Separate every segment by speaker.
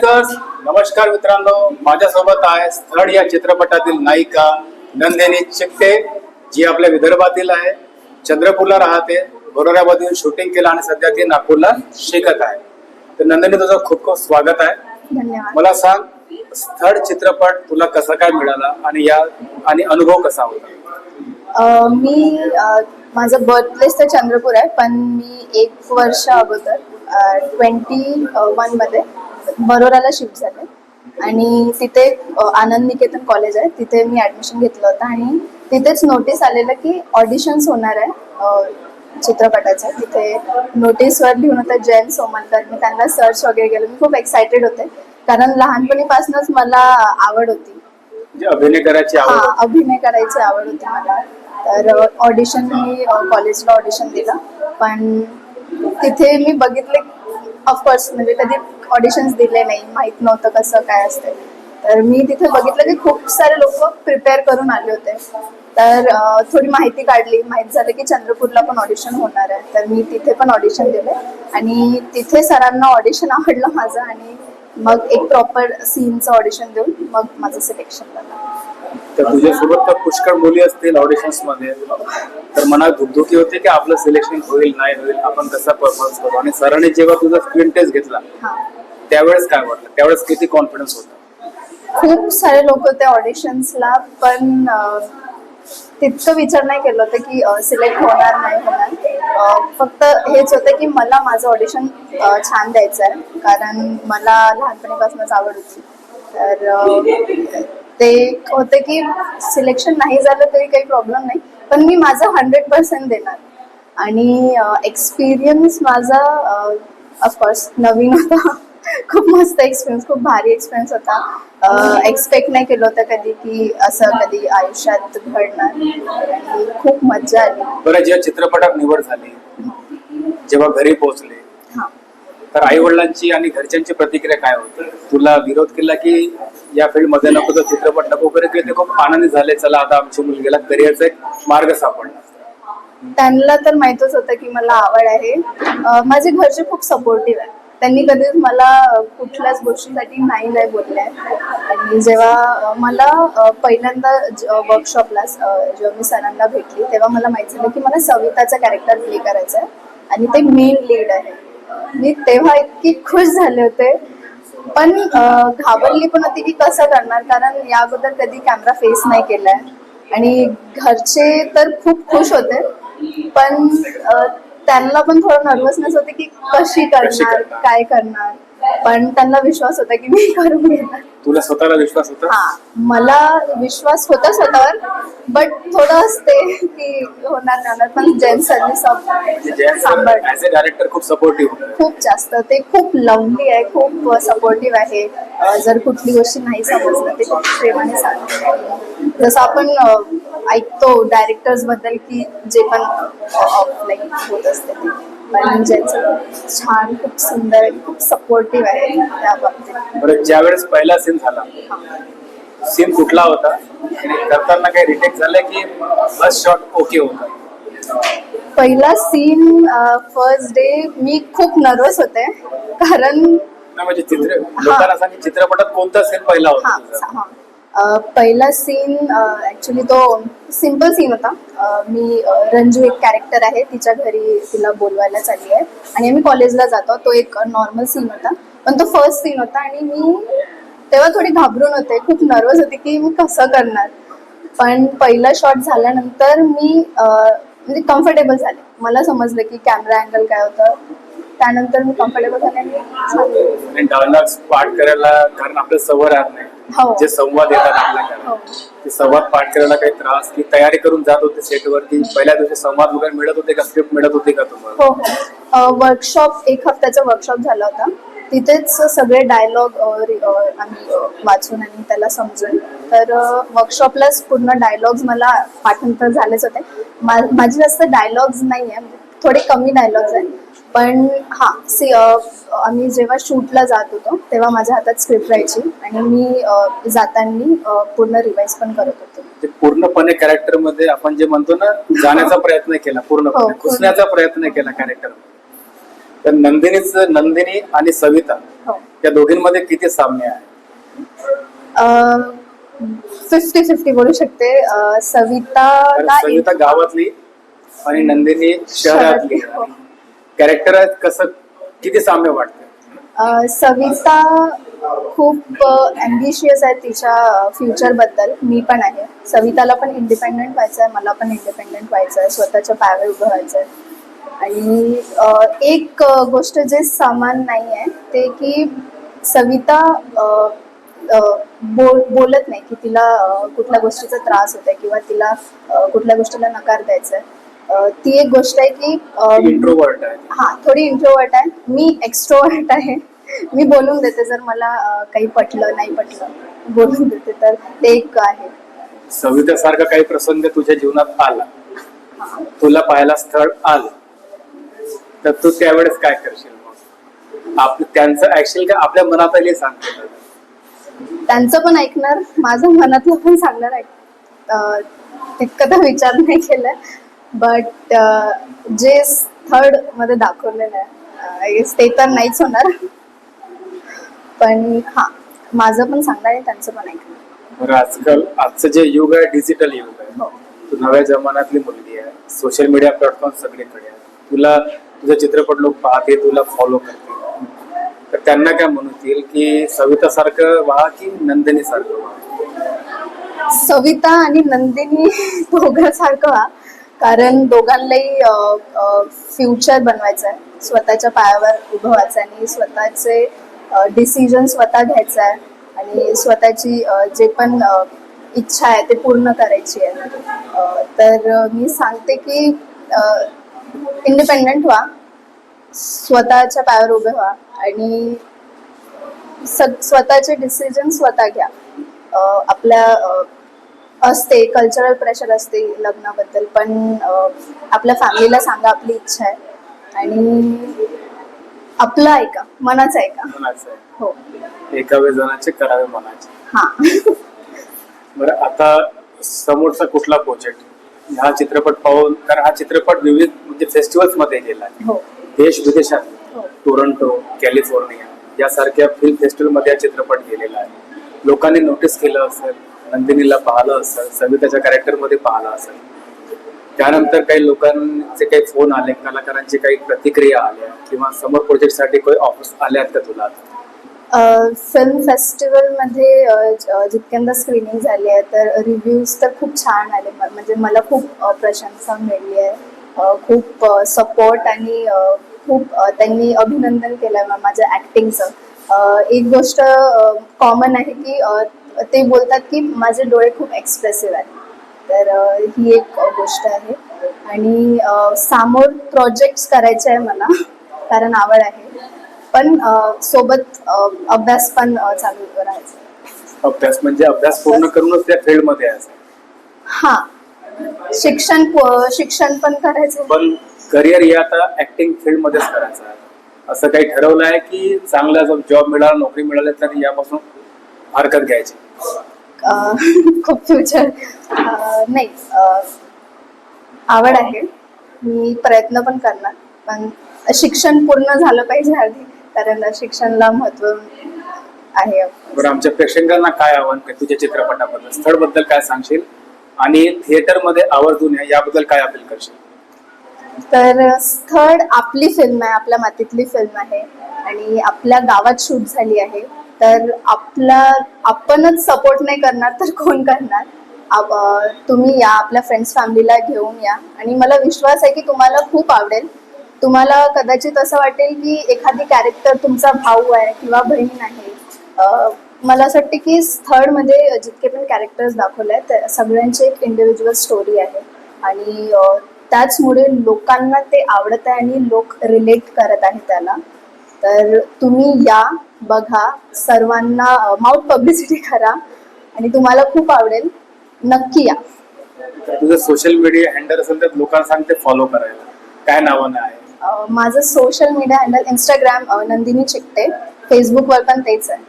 Speaker 1: Filmmakers नमस्कार मित्रांनो. माझ्यासोबत आहे स्थळ या चित्रपटातील नायिका नंदिनी चिकटे जी आपल्या विदर्भातील आहे. चंद्रपूरला राहते. बरोऱ्यामध्ये शूटिंग केलं आणि सध्या ती नागपूरला शिकत आहे. तर नंदिनी तुझं खूप खूप स्वागत आहे. मला सांग स्थळ चित्रपट तुला कसा काय मिळाला आणि या आणि अनुभव कसा होता?
Speaker 2: मी माझं बर्थ प्लेस तर चंद्रपूर आहे पण मी एक वर्ष अगोदर ट्वेंटी वनमध्ये बरोराला शिफ्ट झाले. आणि तिथे आनंद निकेतन कॉलेज आहे. तिथे मी ऍडमिशन घेतलं होतं. आणि तिथेच नोटीस आलेलं की ऑडिशन्स होणार आहे चित्रपटाचं. तिथे नोटीसवर लिहून होतं जयंत सोमलकर मी त्यांना सर्च वगैरे केलं. मी खूप एक्सायटेड होते. कारण लहानपणीपासूनच मला आवड होती.
Speaker 1: म्हणजे अभिनय करायची आवड
Speaker 2: हा अभिनय करायची आवड होती मला. तर ऑडिशन मी कॉलेजला ऑडिशन दिलं. पण तिथे मी बघितले ऑफकोर्स म्हणजे कधी ऑडिशन्स दिले नाही माहीत नव्हतं कसं काय असते तर मी तिथे बघितलं की खूप सारे लोक प्रिपेअर करून आले होते. तर थोडी माहिती काढली. माहीत झालं की चंद्रपूरला पण ऑडिशन होणार आहे. तर मी तिथे पण ऑडिशन दिले. आणि तिथे सरांना ऑडिशन आवडलं माझं आणि मग एक प्रॉपर सीनचं ऑडिशन देऊन मग माझं सिलेक्शन झालं.
Speaker 1: तर तुझ्यासोबत तर पुष्कळ मुली असतील ऑडिशन्समध्ये. तर मनात धुकधुकी होते की आपलं सिलेक्शन होईल नाही होईल आपण कसा परफॉर्मन्स करू? आणि सरांनी जेव्हा तुझा स्क्रीन टेस्ट घेतला त्यावेळेस काय वाटलं? त्यावेळेस किती कॉन्फिडन्स होता?
Speaker 2: खूप सारे लोक होते ऑडिशन्सला पण तितकं विचार नाही केलं होतं की सिलेक्ट होणार नाही होणार. फक्त हेच होतं की मला माझं ऑडिशन छान द्यायचं आहे कारण मला लहानपणीपासूनच आवड होती. तर ते होतं की सिलेक्शन नाही झालं तरी काही प्रॉब्लेम नाही. पण मी माझं हंड्रेड पर्सेंट देणार. आणि एक्सपिरियन्स माझा ऑफकोर्स नवीन होता. खूप मस्त एक्सपिरियन्स खूप भारी एक्सपिरियन्स होता. एक्सपेक्ट नाही केलं होतं कधी की असं कधी आयुष्यात घडणार. खूप मज्जा आली.
Speaker 1: बरं जेव्हा चित्रपटात निवड झाली जेव्हा घरी पोहोचले तर आई वडिलांची आणि घरच्यांची प्रतिक्रिया काय होती? तुला विरोध केला की या फील्डमध्ये नको तर चित्रपट नको वगैरे केले ते खूप आनंदी झाले. चला आता आमच्या मुलगीला करिअरचा एक मार्ग सापडला.
Speaker 2: त्यांना तर माहितच होतं की मला आवड आहे. अं, माझे घरचे खूप सपोर्टिव्ह आहे त्यांनी कधीच मला कुठल्याच गोष्टीसाठी नाही नाही बोलले. आणि जेव्हा अं, मला अं, पहिल्यांदा वर्कशॉपला जेव्हा मी सरांना भेटली तेव्हा मला माहीत झालं की मला सविताचं कॅरेक्टर प्ले करायचं आहे आणि ते मेन लीड आहे. मी तेव्हा इतकी खुश झाले होते. पण घाबरली पण होती की कसं करणार? कारण या अगोदर कधी कॅमेरा फेस नाही केलाय. आणि घरचे तर खूप खुश होते. पण त्यांना पण थोडं नर्वसनेस होते की कशी करणार? काय करणार? पण त्यांना विश्वास होता की मी करून घेणार.
Speaker 1: तुला स्वतःला विश्वास होता?
Speaker 2: हा मला विश्वास होता स्वतःवर बट थोडं असते की होणार नाही होणार. पण जेन सर्व्हिस सांभाळ
Speaker 1: ऍज अ डायरेक्टर खूप सपोर्टिव्ह
Speaker 2: खूप जास्त. ते खूप लवली आहे खूप सपोर्टिव्ह आहे. अं, जर कुठली गोष्ट नाही समजलं ते खूप प्रेमाने सांगतात. जसं आपण अं, ऐकतो डायरेक्टर्सबद्दल की जे पण ऑफलाईन होत असते ते. पण ज्यांचं छान खूप सुंदर आणि खूप सपोर्टिव्ह आहे त्या बाबतीत.
Speaker 1: बरं ज्या वेळेस पहिला सीन झाला सीन कुठला होता. आणि करताना काही रिटेक झालं की फर्स्ट शॉट ओके होता?
Speaker 2: पहिला सीन फर्स्ट डे मी खूप नर्वस होते कारण
Speaker 1: नाही म्हणजे चित्र लोकांना सांग की चित्रपटात कोणता सीन पहिला होता?
Speaker 2: हा
Speaker 1: तुझा?
Speaker 2: हा. पहिला सीन ॲक्च्युली तो सिंपल सीन होता. मी रंजू एक कॅरेक्टर आहे तिच्या घरी तिला बोलवायला चालली आहे. आणि आम्ही कॉलेजला जातो तो एक नॉर्मल सीन होता. पण तो फर्स्ट सीन होता आणि मी तेव्हा थोडी घाबरून होते खूप नर्वस होते की मी कसं करणार. पण पहिला शॉट झाल्यानंतर मी म्हणजे कम्फर्टेबल झाले. मला समजलं की कॅमेरा अँगल काय होतं. त्यानंतर मी कम्फर्टेबल झाले झाले.
Speaker 1: आणि डायलॉग्स पाठ करायला कारण आपलं सवय राहत नाही.
Speaker 2: हो.
Speaker 1: जे संवाद येतात आपल्याकडे
Speaker 2: हो
Speaker 1: ते संवाद पाठ करायला काही त्रास की तयारी करून जात होते सेटवरती. पहिल्या दिवशी संवाद वगैरे मिळत होते का? स्क्रिप्ट मिळत होते का तुम्हाला?
Speaker 2: हो हो. वर्कशॉप एक हफ्त्याचा वर्कशॉप झाला होता. तिथेच सगळे डायलॉग आम्ही अ, वाचून आणि त्याला समजून. तर वर्कशॉपलाच पूर्ण डायलॉग्स मला पाठांतर झालेच होते. मा- माझे जास्त डायलॉग्स नाही आहे थोडे कमी डायलॉग्स आहेत. पण हा सी आम्ही जेव्हा शूटला जात होतो तेव्हा माझ्या हातात स्क्रिप्ट राहायची आणि मी जाताना पूर्ण रिवाईज पण करत होते.
Speaker 1: ते पूर्णपणे कॅरेक्टरमध्ये आपण जे म्हणतो ना जाण्याचा प्रयत्न केला
Speaker 2: हो,
Speaker 1: पूर्णपणे
Speaker 2: पूर्ण.
Speaker 1: घुसण्याचा प्रयत्न केला कॅरेक्टर तर नंदिनीच नंदिनी आणि सविता
Speaker 2: हो.
Speaker 1: या दोघींमध्ये किती साम्य आहे?
Speaker 2: फिफ्टी फिफ्टी बोलू शकते. सविताला
Speaker 1: सविता गावातली? आणि नंदिनी शहरातली. कॅरेक्टर कसं किती साम्य वाटतं
Speaker 2: सविता खूप अँबिशियस आहे तिच्या फ्युचरबद्दल. मी पण आहे. सविताला पण इंडिपेंडेंट व्हायचं आहे मला पण इंडिपेंडेंट व्हायचं आहे स्वतःच्या पायावर उभं व्हायचं आहे आणि एक गोष्ट जे समान नाही आहे ते की सविता बोल बोलत नाही की तिला कुठल्या गोष्टीचा त्रास होत आहे किंवा तिला कुठल्या गोष्टीला नकार द्यायचा आहे ती एक गोष्ट आहे की
Speaker 1: इंट्रोवर्ट आहे.
Speaker 2: हा थोडी इंट्रोवर्ट आहे. मी एक्स्ट्रोवर्ट आहे. मी बोलून देते जर मला काही पटलं नाही पटलं बोलून देते तर ते एक आहे.
Speaker 1: सवितासारखा काही प्रसंग तुझ्या जीवनात आला. तुला पाहायला स्थळ आलं? तर तू त्यावेळेस काय करशील त्यांचं ऍक्च्युअली काय आपल्या मनात आली
Speaker 2: त्यांचं पण ऐकणार माझं मनातलं पण सांगणार अं, तितकं तर विचार नाही केलाय बट जे थर्डमध्ये दाखवलेलं आहे आय गेस ते तर नाहीच होणार. पण हा माझं पण सांगणार आहे त्यांचं पण ऐकणार
Speaker 1: बरं आजकाल आजचं जे युग आहे डिजिटल युग आहे.
Speaker 2: हो.
Speaker 1: तू नव्या जमान्यातली मुलगी आहे. सोशल मीडिया प्लॅटफॉर्म सगळीकडे आहे. तुला तुझा चित्रपट लोक पाहते तुला फॉलो करते तर त्यांना काय म्हणतील की सवितासारखं व्हा की नंदिनी सारखं व्हा?
Speaker 2: सविता आणि नंदिनी दोघांसारखं व्हा. कारण दोघांनाही फ्युचर बनवायचं आहे स्वतःच्या पायावर उभं व्हायचं आहे आणि स्वतःचे डिसिजन स्वतः घ्यायचं आहे आणि स्वतःची जे पण इच्छा आहे ते पूर्ण करायची आहे. तर मी सांगते की इंडिपेंडंट व्हा. स्वतःच्या पायावर उभे व्हा. आणि स- स्वतःचे डिसिजन स्वतः घ्या. आपल्या असते कल्चरल प्रेशर असते लग्नाबद्दल पण आपल्या फॅमिलीला सांगा आपली इच्छा आहे. आणि आपलं ऐका मनाचं ऐका
Speaker 1: आहे.
Speaker 2: हो.
Speaker 1: एकावे जणाचे करावे म्हणायचे
Speaker 2: हा.
Speaker 1: बरं आता समोरचा कुठला प्रोजेक्ट हा चित्रपट पाहून कारण हा चित्रपट विविध म्हणजे फेस्टिवल्समध्ये गेला आहे.
Speaker 2: हो.
Speaker 1: देश विदेशात.
Speaker 2: हो.
Speaker 1: टोरंटो कॅलिफोर्निया यासारख्या फिल्म फेस्टिवलमध्ये हा चित्रपट गेलेला आहे. लोकांनी नोटीस केलं असेल नंदिनीला पाहिलं असेल सविताच्या कॅरेक्टरमध्ये पाहिलं असेल. त्यानंतर काही लोकांचे काही फोन आले कलाकारांची काही प्रतिक्रिया आल्या किंवा समोर प्रोजेक्टसाठी काही ऑफर्स आल्या आहेत का तुला?
Speaker 2: फिल्म फेस्टिवलमध्ये जितक्यांदा स्क्रीनिंग झाली आहे तर रिव्ह्यूज तर खूप छान आले. म्हणजे मला खूप प्रशंसा मिळली आहे. खूप सपोर्ट आणि खूप त्यांनी अभिनंदन केलं आहे माझ्या ॲक्टिंगचं एक गोष्ट कॉमन आहे की ते बोलतात की माझे डोळे खूप एक्सप्रेसिव्ह आहेत. तर ही एक गोष्ट आहे. आणि समोर प्रोजेक्ट्स करायचे आहे मला कारण आवड आहे. पण सोबत अभ्यास पण चालू राहायचा
Speaker 1: अभ्यास म्हणजे अभ्यास पूर्ण करूनच त्या फील्डमध्ये
Speaker 2: हा. शिक्षण शिक्षण पण करायचं.
Speaker 1: पण करिअर हे आता ऍक्टिंग फील्ड मध्येच करायचं असं काही ठरवलं आहे की चांगला जर जॉब मिळाला नोकरी मिळाली तर यापासून हरकत घ्यायची.
Speaker 2: अ, खूप फ्युचर नाही अ, आवड आहे. मी प्रयत्न पण करणार. पण शिक्षण पूर्ण झालं पाहिजे आधी कारण शिक्षणाला महत्त्व आहे.
Speaker 1: बरं आमच्या प्रेक्षकांना काय आव्हान काय तुझ्या चित्रपटाबद्दल स्थळबद्दल काय सांगशील? आणि थिएटरमध्ये आवर्जून या याबद्दल काय अपील करशील?
Speaker 2: तर स्थळ आपली फिल्म आहे आपल्या मातीतली फिल्म आहे आणि आपल्या गावात शूट झाली आहे. तर आपला आपणच सपोर्ट नाही करणार तर कोण करणार? तुम्ही या आपल्या फ्रेंड्स फॅमिलीला घेऊन या. आणि मला विश्वास आहे की तुम्हाला खूप आवडेल. तुम्हाला कदाचित असं वाटेल की एखादी कॅरेक्टर तुमचा भाऊ आहे किंवा बहीण आहे. मला असं वाटते की स्थळमध्ये म्हणजे जितके पण कॅरेक्टर्स दाखवले आहेत सगळ्यांची एक इंडिव्हिज्युअल स्टोरी आहे. आणि त्याचमुळे लोकांना ते आवडत आहे आणि लोक रिलेट करत आहे त्याला. तर तुम्ही या बघा सर्वांना माउथ पब्लिसिटी करा आणि तुम्हाला खूप आवडेल. नक्की या.
Speaker 1: तुझं सोशल मीडिया हँडल असेल तर लोकांना सांगते फॉलो करायला. काय नावानं आहे?
Speaker 2: माझं social media handle Instagram Nandini Chikate. फेसबुकवर पण तेच आहे.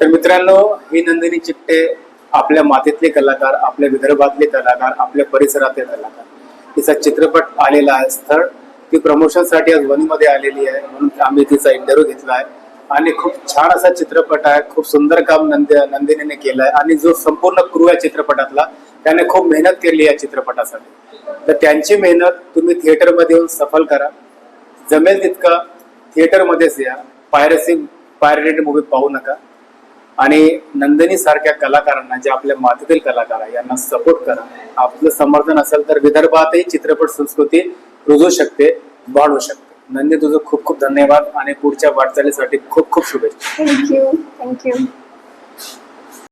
Speaker 1: तर मित्रांनो ही नंदिनी चिकटे आपल्या मातीतले कलाकार आपल्या विदर्भातले कलाकार आपल्या परिसरातले कलाकार. तिचा चित्रपट आलेला आहे स्थळ. ती प्रमोशनसाठी आज वनीमध्ये आलेली आहे. म्हणून आम्ही तिचा इंटरव्ह्यू घेतला आहे. आणि खूप छान असा चित्रपट आहे. खूप सुंदर काम नंद नंदिनीने केलं आहे आणि जो संपूर्ण क्रू आहे चित्रपटातला त्याने खूप मेहनत केली या चित्रपटासाठी. तर त्यांची मेहनत तुम्ही थिएटरमध्ये येऊन सफल करा. जमेल तितकं थिएटरमध्येच या. पायरसी पायरेटेड मूवी पाहू नका. आणि नंदिनी सारख्या कलाकारांना जे आपल्या मातीतील कलाकार आहे यांना सपोर्ट करा. आपलं समर्थन असेल तर विदर्भातही चित्रपट संस्कृती रुजू शकते वाढू शकते. नंदी तुझं खूप खूप धन्यवाद आणि पुढच्या वाटचालीसाठी खूप खूप शुभेच्छा.
Speaker 2: Thank you thank you